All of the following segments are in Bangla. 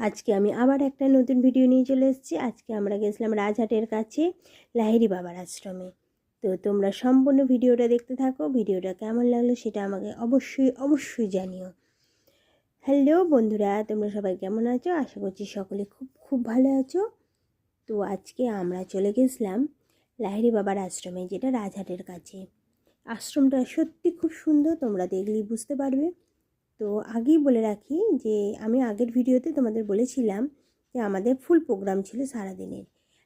আজকে আমি আবার একটা নতুন ভিডিও নিয়ে চলে এসেছি। আজকে আমরা গেছিলাম রাজহাটের কাছে লাহিরি বাবার আশ্রমে। তো তোমরা সম্পূর্ণ ভিডিওটা দেখতে থাকো, ভিডিওটা কেমন লাগল সেটা আমাকে অবশ্যই অবশ্যই জানিও। হ্যালো বন্ধুরা, তোমরা সবাই কেমন আছো? আশা করছি সকলে খুব খুব ভালো আছো। তো আজকে আমরা চলে গেছিলাম লাহিরি বাবার আশ্রমে, যেটা রাজহাটের কাছে। আশ্রমটা সত্যি খুব সুন্দর, তোমরা দেখলেই বুঝতে পারবে। তো আগেই বলে রাখি যে আমি আগের ভিডিওতে তোমাদের বলেছিলাম যে আমাদের ফুল প্রোগ্রাম ছিল সারাদিনের।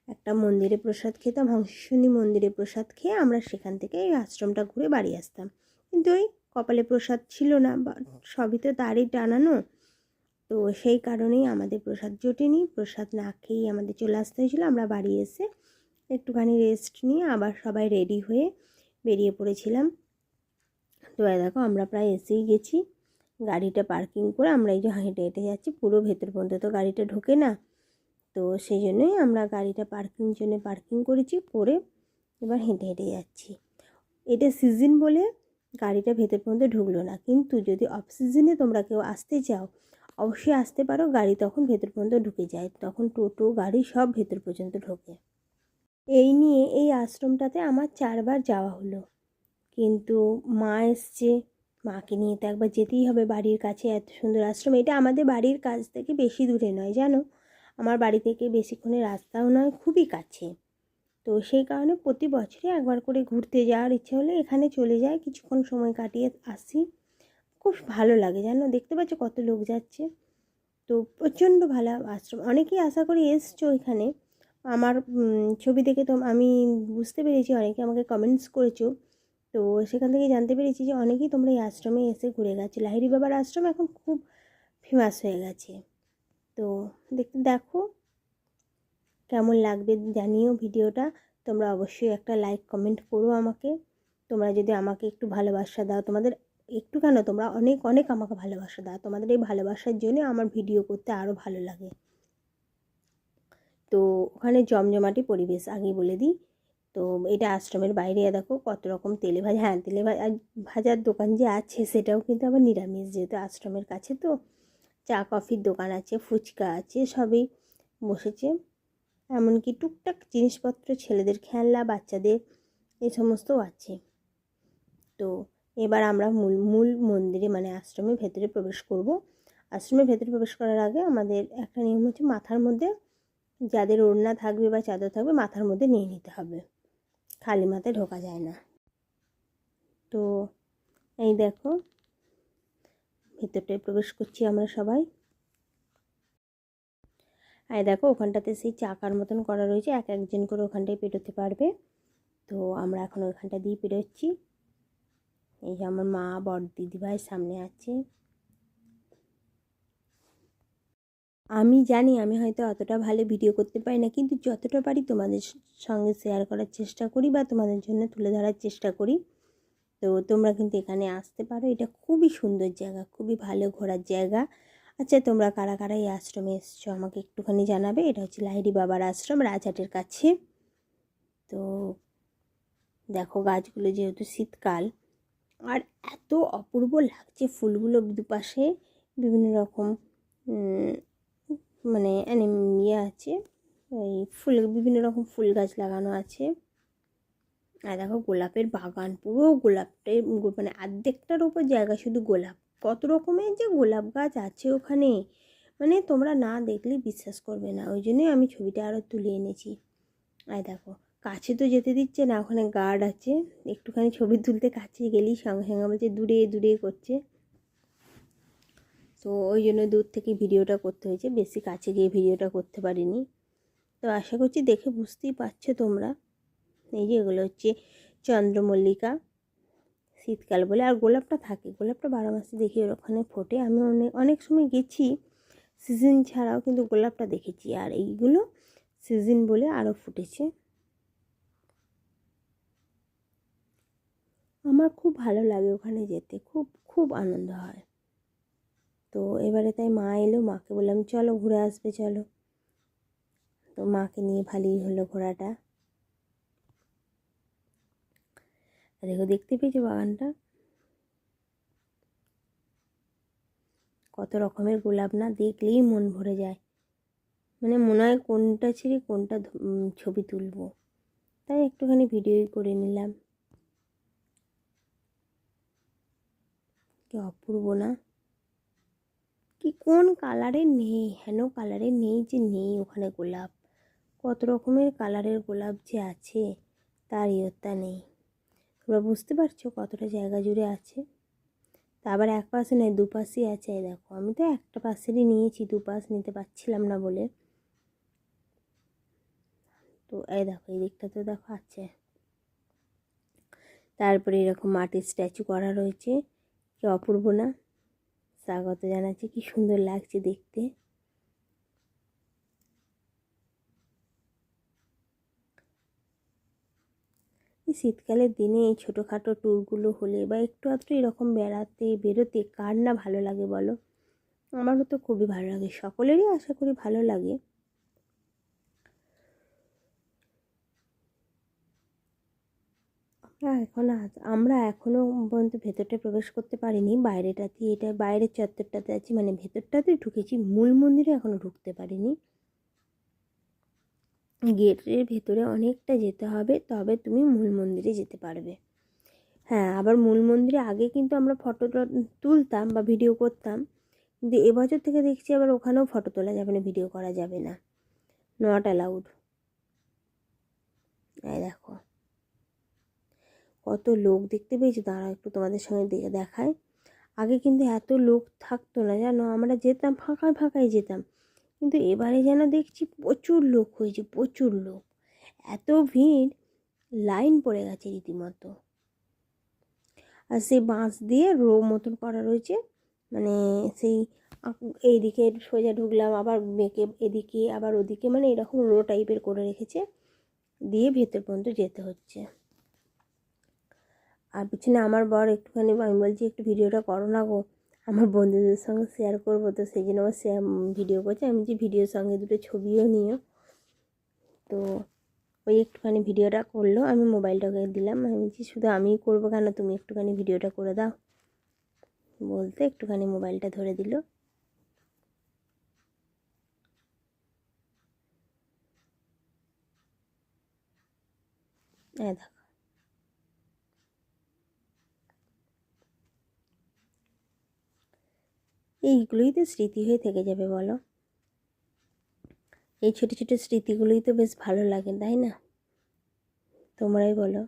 একটা মন্দিরে প্রসাদ খেতাম হংসনী মন্দিরে প্রসাদ খেয়ে আমরা সেখান থেকে এই আশ্রমটা ঘুরে বাড়ি আসতাম। কিন্তু ওই কপালে প্রসাদ ছিল না, বা সবই তো তারই টানানো। তো সেই কারণেই আমাদের প্রসাদ জোটেনি। প্রসাদ না খেয়েই আমাদের চলে আসতে হয়েছিলো। আমরা বাড়ি এসে একটুখানি রেস্ট নিয়ে আবার সবাই রেডি হয়ে বেরিয়ে পড়েছিলাম। তো দেখো আমরা প্রায় এসেই গেছি। গাড়িটা পার্কিং করে আমরা এই যে হেঁটে হেঁটে যাচ্ছি, পুরো ভেতর পর্যন্ত তো গাড়িটা ঢোকে না। তো সেই জন্যই আমরা গাড়িটা পার্কিং জন্য পার্কিং করেছি, করে এবার হেঁটে হেঁটে যাচ্ছি। এটা সিজন বলে গাড়িটা ভেতর পর্যন্ত ঢুকলো না। কিন্তু যদি অফ সিজনে তোমরা কেউ আসতে চাও, অবশ্যই আসতে পারো, গাড়ি তখন ভেতর পর্যন্ত ঢুকে যায়। তখন টোটো, গাড়ি সব ভেতর পর্যন্ত ঢোকে। এই নিয়ে এই আশ্রমটাতে আমার চারবার যাওয়া হলো। কিন্তু মা এসছে মাকে নিয়ে তো একবার যেতেই হবে বাড়ির কাছে, এত সুন্দর আশ্রম। এটা আমাদের বাড়ির কাছ থেকে বেশি দূরে নয়, জানো? আমার বাড়ি থেকে বেশিক্ষণের রাস্তাও নয়, খুবই কাছে। তো সেই কারণে প্রতি বছরে একবার করে ঘুরতে যাওয়ার ইচ্ছে হলে এখানে চলে যায় কিছুক্ষণ সময় কাটিয়ে আসি। খুব ভালো লাগে, জানো? দেখতে পাচ্ছ কত লোক যাচ্ছে। তো প্রচণ্ড ভালো আশ্রম। অনেকেই আশা করি এসছো এখানে। আমার ছবি দেখে তো আমি বুঝতে পেরেছি, অনেকে আমাকে কমেন্টস করেছ। তো সেখান থেকে জানতে পেরেছি যে অনেকেই তোমরা এই আশ্রমে এসে ঘুরে গেছো। লাহিরি বাবার আশ্রম এখন খুব ফেমাস হয়ে গেছে। তো দেখতে দেখো কেমন লাগবে জানিও ভিডিওটা। তোমরা অবশ্যই একটা লাইক কমেন্ট করো আমাকে। তোমরা যদি আমাকে একটু ভালোবাসা দাও, তোমাদের একটু কেন তোমরা অনেক অনেক আমাকে ভালোবাসা দাও। তোমাদের এই ভালোবাসার জন্য আমার ভিডিও করতে আরও ভালো লাগে। তো ওখানে জমজমাটি পরিবেশ, আগেই বলে দিই। তো এটা আশ্রমের বাইরে, দেখো কত রকম তেলে ভাজা। হ্যাঁ তেলে ভাজার দোকান যে আছে সেটাও কিন্তু আবার নিরামিষ যেহেতু আশ্রমের কাছে। তো চা, কফির দোকান আছে, ফুচকা আছে, সবই বসেছে। এমনকি টুকটাক জিনিসপত্র, ছেলেদের খেলনা, বাচ্চাদের এই সমস্তও আছে। তো এবার আমরা মূল মূল মন্দিরে মানে আশ্রমের ভেতরে প্রবেশ করব। আশ্রমের ভেতরে প্রবেশ করার আগে আমাদের একটা নিয়ম হচ্ছে মাথার মধ্যে যাদের ওড়না থাকবে বা চাদর থাকবে মাথার মধ্যে নিয়ে নিতে হবে। খালি মাথায় ঢোকা যায় না। তো এই দেখো, ভিতরটায় প্রবেশ করছি আমরা সবাই। আর দেখো, ওখানটাতে সেই চাকার মতন করা রয়েছে, এক একজন করে ওখানটায় পেরোতে পারবে। তো আমরা এখন ওইখানটা দিয়ে পেরোচ্ছি। এই যে আমার মা, বড় দিদিভাই সামনে আছে। আমি জানি আমি হয়তো অতটা ভালো ভিডিও করতে পারি না, কিন্তু যতটা পারি তোমাদের সঙ্গে শেয়ার করার চেষ্টা করি বা তোমাদের জন্য তুলে ধরার চেষ্টা করি। তো তোমরা কিন্তু এখানে আসতে পারো। এটা খুবই সুন্দর জায়গা, খুবই ভালো ঘোরার জায়গা। আচ্ছা তোমরা কারা কারা এই আশ্রমে এসছো আমাকে একটুখানি জানাবে। এটা হচ্ছে লাহিরি বাবার আশ্রম, রাজহাটের কাছে। তো দেখো গাছগুলো যেহেতু শীতকাল, আর এত অপূর্ব লাগছে ফুলগুলো দুপাশে। বিভিন্ন রকম মানে ইয়ে আছে ওই ফুল, বিভিন্ন রকম ফুল গাছ লাগানো আছে। আর দেখো গোলাপের বাগান, পুরো গোলাপটাই মানে অর্ধেকটার ওপর জায়গা শুধু গোলাপ। কত রকমের যে গোলাপ গাছ আছে ওখানে মানে তোমরা না দেখলে বিশ্বাস করবে না। ওই জন্যই আমি ছবিটা আরও তুলে এনেছি। আর দেখো, কাছে তো যেতে দিচ্ছে না, ওখানে গার্ড আছে। একটুখানি ছবি তুলতে কাছে গেলেই সঙ্গে সঙ্গে বলছে দূরে দূরে করছে। তো ওই জন্য দূর থেকে ভিডিওটা করতে হয়েছে। বেশি কাছে গিয়ে ভিডিওটা করতে পারিনি। তো আশা করছি দেখে বুঝতেই পারছ তোমরা। এই যে এগুলো হচ্ছে চন্দ্রমল্লিকা, শীতকাল বলে, আর গোলাপটা থাকে। গোলাপটা বারো মাসে দেখি ওখানে ফোটে। আমি অনেক অনেক সময় গেছি সিজন ছাড়াও কিন্তু গোলাপটা দেখেছি। আর এইগুলো সিজন বলে আরও ফুটেছে। আমার খুব ভালো লাগে ওখানে যেতে। খুব খুব আনন্দ হয়। তো এবারে তাই মা এলো, মাকে বললাম, চলো ঘুরে আসবে, চলো। তো মাকে নিয়ে ভালোই হলো ঘোরাটা। দেখো, দেখতে পেয়েছ বাগানটা? কত রকমের গোলাপ না, দেখলেই মন ভরে যায়। মানে মনে হয় কোনটা ছেড়ে কোনটা ছবি তুলবো। তাই একটুখানি ভিডিওই করে নিলাম। কি অপূর্ব না? কি কোন কালারে নেই, হেন কালারে নেই যে নেই ওখানে গোলাপ? কত রকমের কালারের গোলাপ যে আছে, তার ইয়ত্তা নেই। তোমরা বুঝতে পারছ কতটা জায়গা জুড়ে আছে? তা আবার এক পাশে নয় দুপাশেই আছে। এই দেখো, আমি তো একটা পাশেরই নিয়েছি দুপাশ নিতে পারছিলাম না বলে। তো এই দেখো, এই দিকটা তো দেখো আছে। তারপরে এরকম মাটির স্ট্যাচু করা রয়েছে, কি অপূর্ব না? স্বাগত জানাচ্ছি, কি সুন্দর লাগছে দেখতে। শীতকালের দিনে এই ছোটোখাটো ট্যুরগুলো হলে বা একটু আধটু এরকম বেড়াতে, বেরোতে কার না ভালো লাগে বলো? আমারও তো খুবই ভালো লাগে, সকলেরই আশা করি ভালো লাগে। এখন আমরা এখনও পর্যন্ত ভেতরটা প্রবেশ করতে পারিনি, বাইরেটাতে এটা বাইরের চত্বরটাতে আছি মানে ভেতরটাতে ঢুকেছি, মূল মন্দিরে এখনও ঢুকতে পারিনি। গেটের ভেতরে অনেকটা যেতে হবে, তবে তুমি মূল মন্দিরে যেতে পারবে। হ্যাঁ আবার মূল মন্দিরে আগে কিন্তু আমরা ফটো তুলতাম বা ভিডিও করতাম, কিন্তু এবছর থেকে দেখছি আবার ওখানেও ফটো তোলা যাবে না, ভিডিও করা যাবে না। নট অ্যালাউড এই দেখো। কত লোক দেখতে পেয়েছি, দাঁড়াও একটু তোমাদের সঙ্গে দেখে দেখায় আগে কিন্তু এত লোক থাকতো না, জানো? আমরা যেতাম, ফাঁকায় ফাঁকায় যেতাম। কিন্তু এবারে যেন দেখছি প্রচুর লোক হয়েছে, প্রচুর লোক। এত ভিড়, লাইন পড়ে গেছে রীতিমতো। আর সেই বাঁশ দিয়ে রো মতন করা রয়েছে মানে সেই এইদিকে সোজা ঢুকলাম, আবার বেঁকে এদিকে, আবার ওদিকে মানে এরকম রো টাইপের করে রেখেছে, দিয়ে ভেতর পর্যন্ত যেতে হচ্ছে। আর পিছনে আমার বর একটুখানি, আমি বলছি, একটু ভিডিওটা করো না গো। আমার বন্ধুদের সঙ্গে শেয়ার করব। তো সেই জন্য আমার শেয়ার ভিডিও করছে। আমি যে ভিডিওর সঙ্গে দুটো ছবিও নিও। তো ওই একটুখানি ভিডিওটা করল। আমি মোবাইলটাকে দিলাম। আমি বলছি, শুধু আমিই করব কেন? তুমি একটুখানি ভিডিওটা করে দাও। বলতে একটুখানি মোবাইলটা ধরে দিল। এই দেখো এইগুলোই তো স্মৃতি হয়ে থেকে যাবে, বলো। এই ছোটো ছোটো স্মৃতিগুলোই তো বেশ ভালো লাগে, তাই না? তোমরাই বলো।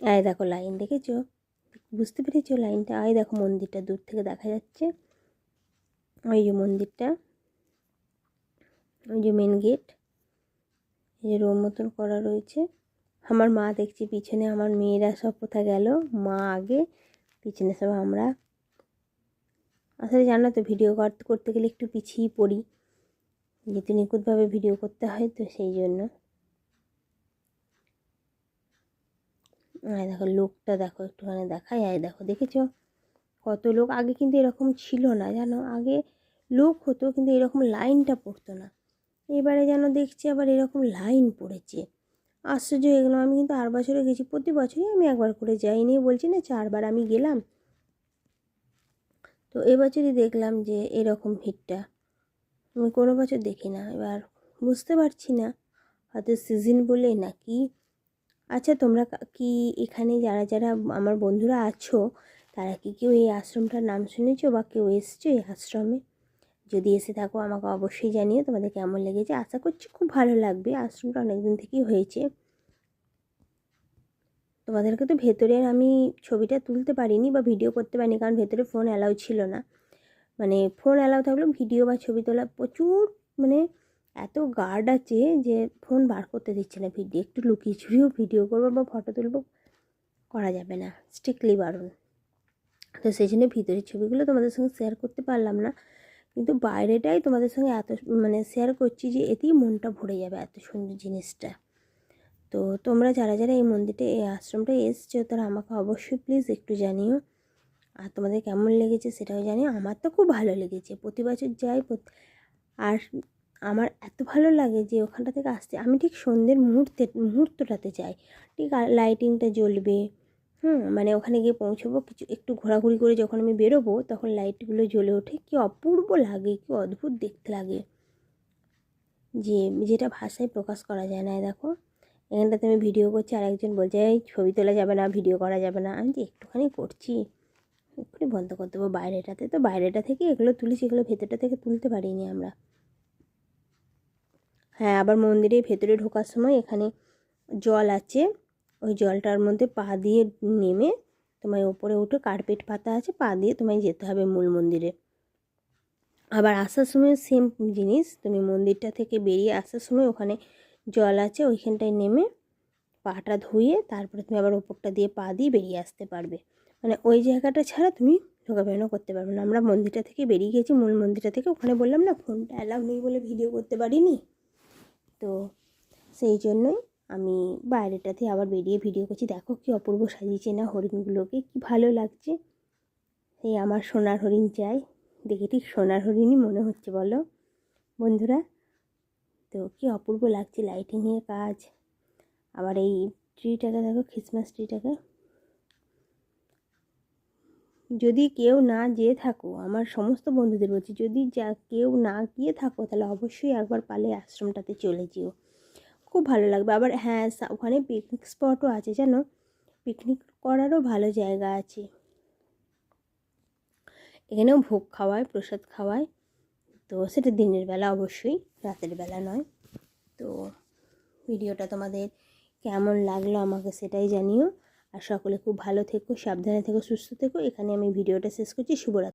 আয় দেখো লাইন দেখেছ? বুঝতে পেরেছ লাইনটা? আয় দেখো মন্দিরটা, দূর থেকে দেখা যাচ্ছে। ওই যে মন্দিরটা, ওই যে মেন গেট এই যে রোম মতন করা রয়েছে। আমার মা দেখছি পিছনে আমার মেয়েরা সব কোথায় গেল? মা আগে, পিছনে সব আমরা। আসলে জানো তো ভিডিও করতে করতে গেলে একটু পিছিয়ে পড়ি। যেহেতু নিখুঁতভাবে ভিডিও করতে হয় তো সেই জন্য। আয় দেখো, লোকটা দেখো একটুখানি দেখাই আয় দেখো, দেখেছ? কত লোক। আগে কিন্তু এরকম ছিল না, জানো? আগে লোক হতো কিন্তু এরকম লাইনটা পড়তো না। এবারে যেন দেখছি আবার এরকম লাইন পড়েছে। আশ্চর্য হয়ে গেলাম, আমি কিন্তু আর বছরে গেছি, প্রতি বছরই আমি একবার করে যাই নিয়ে বলছি না চারবার আমি গেলাম। তো এবছরই দেখলাম যে এরকম ভিড়টা আমি কোনো বছর দেখি না, এবার বুঝতে পারছি না, হয়তো সিজন বলে নাকি। আচ্ছা তোমরা কি এখানে যারা যারা আমার বন্ধুরা আছো, তারা কি কেউ এই আশ্রমটার নাম শুনেছো বা কেউ এসছো এই আশ্রমে? যদি এসে থাকো, আমাকে অবশ্যই জানিও তোমাদের কেমন লেগেছে। আশা করছি খুব ভালো লাগবে। আশ্রমটা অনেক দিন থেকেই হয়েছে। তোমাদেরকে তো ভেতরের আমি ছবিটা তুলতে পারিনি বা ভিডিও করতে পারিনি, কারণ ভেতরে ফোন অ্যালাউ ছিল না। মানে ফোন অ্যালাউ থাকলেও ভিডিও বা ছবি তোলা প্রচুর মানে এত গার্ড আছে যে ফোন বার করতে দিচ্ছে না ভিডিও একটু লুকিয়ে ছুড়িও ভিডিও করব বা ফটো তুলবো, করা যাবে না স্ট্রিক্টলি বারণ। তো সেই জন্য ভিতরের ছবিগুলো তোমাদের সঙ্গে শেয়ার করতে পারলাম না। কিন্তু বাইরেটাই তোমাদের সঙ্গে এত মানে শেয়ার করছি যে এতেই মনটা ভরে যাবে এত সুন্দর জিনিসটা। তো তোমরা যারা যারা এই মন্দিরে এই আশ্রমটা এসছো, তারা আমাকে অবশ্যই প্লিজ একটু জানিও। আর তোমাদের কেমন লেগেছে সেটাও জানিও। আমার তো খুব ভালো লেগেছে। প্রতি বছর যাই আর আমার এত ভালো লাগে যে ওখানটা থেকে আসতে। আমি ঠিক সন্ধ্যের মুহূর্তে, মুহূর্তটাতে যাই। ঠিক লাইটিংটা জ্বলবে। হুম মানে ওখানে গিয়ে পৌঁছবো। কিছু, একটু ঘোরাঘুরি করে যখন আমি বেরোবো, তখন লাইটগুলো জ্বলে ওঠে। কী অপূর্ব লাগে, কী অদ্ভুত দেখতে লাগে। যে, যেটা ভাষায় প্রকাশ করা যায় না দেখো। এখানটাতে আমি ভিডিও করছি আর একজন বলছে, এই ছবি তোলা যাবে না ভিডিও করা যাবে না। আমি যে একটুখানি করছি। এক্ষুনি বন্ধ করে দেবো বাইরেটাতে। তো বাইরেটা থেকে এগুলো তুলেছি, এগুলো ভেতরটা থেকে তুলতে পারিনি আমরা। হ্যাঁ আবার মন্দিরের ভেতরে ঢোকার সময় এখানে জল আছে। ওই জলটার মধ্যে পা দিয়ে নেমে তোমায় ওপরে উঠে কার্পেট পাতা আছে, পা দিয়ে তোমায় যেতে হবে মূল মন্দিরে। আবার আসার সময় সেম জিনিস, তুমি মন্দিরটা থেকে বেরিয়ে আসার সময় ওখানে জল আছে, ওইখানটায় নেমে পাটা ধুয়ে তারপরে তুমি আবার ওপরটা দিয়ে পা দিয়ে বেরিয়ে আসতে পারবে। মানে ওই জায়গাটা ছাড়া তুমি ঢোকাবেনও করতে পারবে না। আমরা মন্দিরটা থেকে বেরিয়ে গেছি মূল মন্দিরটা থেকে। ওখানে বললাম, না ফোনটা অ্যালাউ নেই বলে ভিডিও করতে পারিনি। তো সেই জন্যই আমি বাইরেটাতে আবার বেরিয়ে ভিডিও করছি। দেখো কি অপূর্ব সাজিয়েছে না হরিণগুলোকে, কি ভালো লাগছে। এই আমার সোনার হরিণ চাই। দেখে ঠিক সোনার হরিণই মনে হচ্ছে বলো। বন্ধুরা, তো কি অপূর্ব লাগছে লাইটিংয়ের কাজ। আবার এই ট্রিটাকে দেখো খ্রিসমাস ট্রিটাকে। যদি কেউ না যেয়ে থাকো, আমার সমস্ত বন্ধুদের বলছি, যদি যা কেউ না গিয়ে থাকো, তাহলে অবশ্যই একবার পালে আশ্রমটাতে চলে যেও। খুব ভালো লাগবে। আবার হ্যাঁ ওখানে পিকনিক স্পটও আছে, জানো? পিকনিক করারও ভালো জায়গা আছে। এখানেও ভোগ খাওয়ায়, প্রসাদ খাওয়ায়। তো সেটা দিনের বেলা অবশ্যই, রাতের বেলা নয়। তো ভিডিওটা তোমাদের কেমন লাগল আমাকে সেটাই জানিও। আর সকলে খুব ভালো থেকো, সাবধানে থেকো, সুস্থ থেকো। এখানে আমি ভিডিওটা শেষ করছি। শুভরাত্রি।